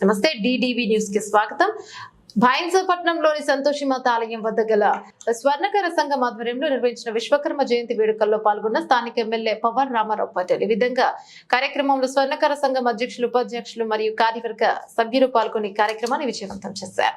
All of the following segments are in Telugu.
నమస్తే డిడివి న్యూస్కి స్వాగతం. భాయింసపట్నంలోని సంతోషిమాత ఆలయం వద్ద గల స్వర్ణకర సంఘం ఆధ్వర్యంలో నిర్వహించిన విశ్వకర్మ జయంతి వేడుకల్లో పాల్గొన్న స్థానిక ఎమ్మెల్యే పవన్ రామారావు పటేల్ ఈ విధంగా కార్యక్రమంలో స్వర్ణకర సంఘం అధ్యక్షులు ఉపాధ్యక్షులు మరియు కార్యవర్గ సభ్యులు పాల్గొని కార్యక్రమాన్ని విజయవంతం చేశారు.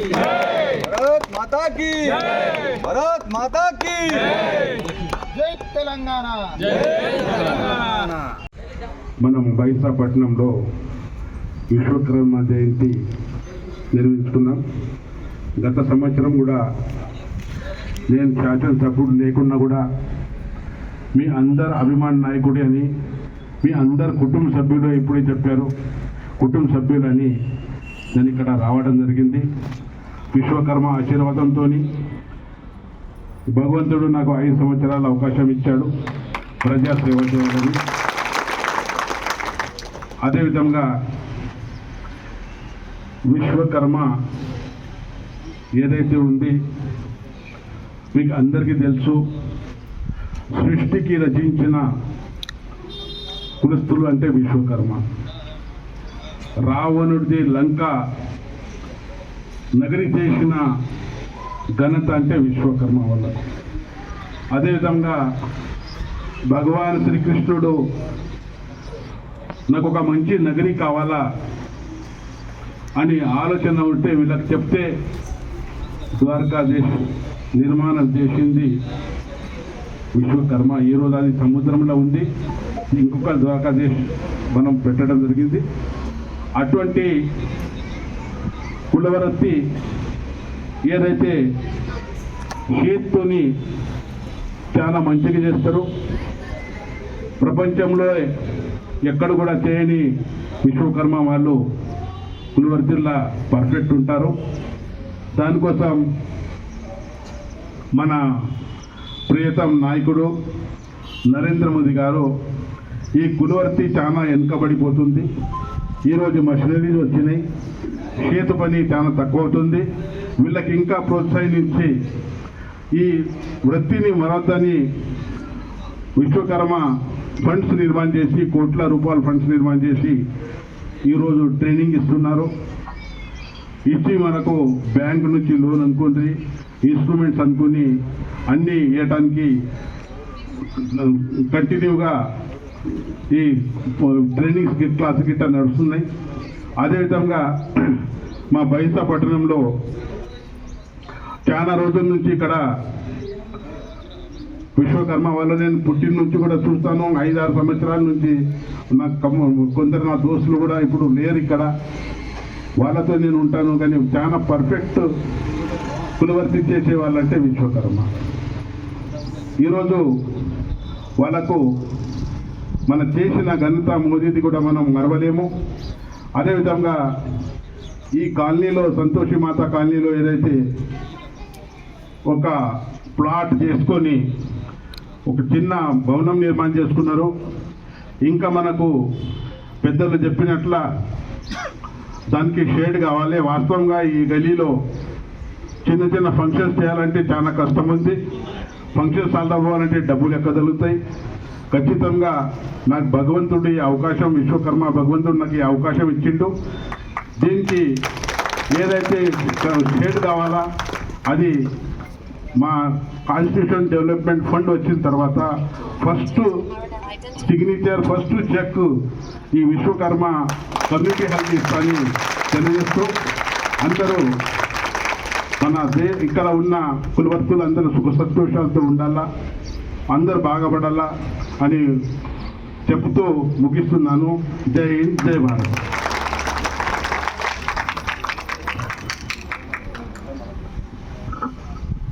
Yeah. మాతా కి భరత్ మాతా కి జై తెలంగాణ మనం బైసాపట్నంలో విశ్వకర్మ జయంతి నిర్వహించుకున్నాం గత సంవత్సరం కూడా నేను శాసనసభ్యుడు లేకున్నా కూడా మీ అందరు అభిమాన నాయకుడి అని మీ అందరు కుటుంబ సభ్యుడు ఇప్పుడే చెప్పారు. కుటుంబ సభ్యులని నేను ఇక్కడ రావడం జరిగింది. విశ్వకర్మ ఆశీర్వాదంతో భగవంతుడు నాకు ఐదు సంవత్సరాల అవకాశం ఇచ్చాడు. ప్రజాసేవ చేయాలని. అదేవిధంగా విశ్వకర్మ ఏదైతే ఉంది మీకు అందరికీ తెలుసు సృష్టికి రచించిన కులస్తులు అంటే విశ్వకర్మ. రావణుడిది లంక నగరి చేసిన ఘనత అంటే విశ్వకర్మ వల్ల. అదేవిధంగా భగవాన్ శ్రీకృష్ణుడు నాకు ఒక మంచి నగరి కావాలా అని ఆలోచన ఉంటే వీళ్ళకి చెప్తే ద్వారకాదేశ్ నిర్మాణం చేసింది విశ్వకర్మ. ఈ రోజు అది సముద్రంలో ఉంది. ఇంకొక ద్వారకాదేశ్ మనం పెట్టడం జరిగింది. అటువంటి కులవరత్తి ఏదైతే చేత్తోని చాలా మంచిగా చేస్తారు. ప్రపంచంలో ఎక్కడ కూడా చేయని విశ్వకర్మ వాళ్ళు పులివర్తిల్లా పర్ఫెక్ట్ ఉంటారు. దానికోసం మన ప్రియతం నాయకుడు నరేంద్ర మోదీ గారు ఈ కులవర్తి చాలా వెనుకబడిపోతుంది. ఈరోజు మషినరీస్ వచ్చినాయి. చేతి పని చాలా తక్కువ అవుతుంది వీళ్ళకి ఇంకా ప్రోత్సహించి ఈ వృత్తిని మరొద్దని విశ్వకర్మ ఫండ్స్ నిర్మాణం చేసి కోట్ల రూపాయల ఫండ్స్ నిర్మాణం చేసి ఈరోజు ట్రైనింగ్ ఇస్తున్నారు. ఇచ్చి మనకు బ్యాంక్ నుంచి లోన్ అనుకుని ఇన్స్ట్రుమెంట్స్ అనుకుని అన్నీ ఇవ్వటానికి కంటిన్యూగా ఈ ట్రైనింగ్స్ క్లాస్ గిట్ట నడుస్తున్నాయి. అదేవిధంగా మా బైసా పట్టణంలో చాలా రోజుల నుంచి ఇక్కడ విశ్వకర్మ వల్ల నేను పుట్టిన నుంచి కూడా చూస్తాను. ఐదారు సంవత్సరాల నుంచి నా కొందరు నా దోస్తులు కూడా ఇప్పుడు లేరు ఇక్కడ. వాళ్ళతో నేను ఉంటాను కానీ చాలా పర్ఫెక్ట్ కులవర్తి చేసే వాళ్ళంటే విశ్వకర్మ. ఈరోజు వాళ్ళకు మన చేసిన ఘనత మోదీది కూడా మనం మరవలేము. అదేవిధంగా ఈ కాలనీలో సంతోషి మాత కాలనీలో ఏదైతే ఒక ప్లాట్ చేసుకొని ఒక చిన్న భవనం నిర్మాణం చేసుకున్నారు ఇంకా మనకు పెద్దలు చెప్పినట్ల దానికి షేడ్ కావాలి. వాస్తవంగా ఈ గలీలో చిన్న చిన్న ఫంక్షన్స్ చేయాలంటే చాలా కష్టం ఉంది. ఫంక్షన్స్ సాల్వ్ అవ్వాలంటే డబ్బులు ఎక్క తగులుతాయి ఖచ్చితంగా నాకు భగవంతుడు ఈ అవకాశం విశ్వకర్మ భగవంతుడు నాకు ఈ అవకాశం ఇచ్చిండు. దీనికి ఏదైతే షేడ్ కావాలా అది మా కాన్స్టిట్యూషన్ డెవలప్మెంట్ ఫండ్ వచ్చిన తర్వాత ఫస్ట్ సిగ్నేచర్ ఫస్ట్ చెక్ ఈ విశ్వకర్మ కమ్యూనిటీ హెల్త్ ఇస్తాని తెలియజేస్తూ అందరూ మన దే ఇక్కడ ఉన్న కులవర్తులు అందరూ సుఖ సంతోషాలతో ఉండాలా? అందరు బాగుపడాలా అని చెప్తూ ముగిస్తున్నాను. జై హింద్ జై భారత్.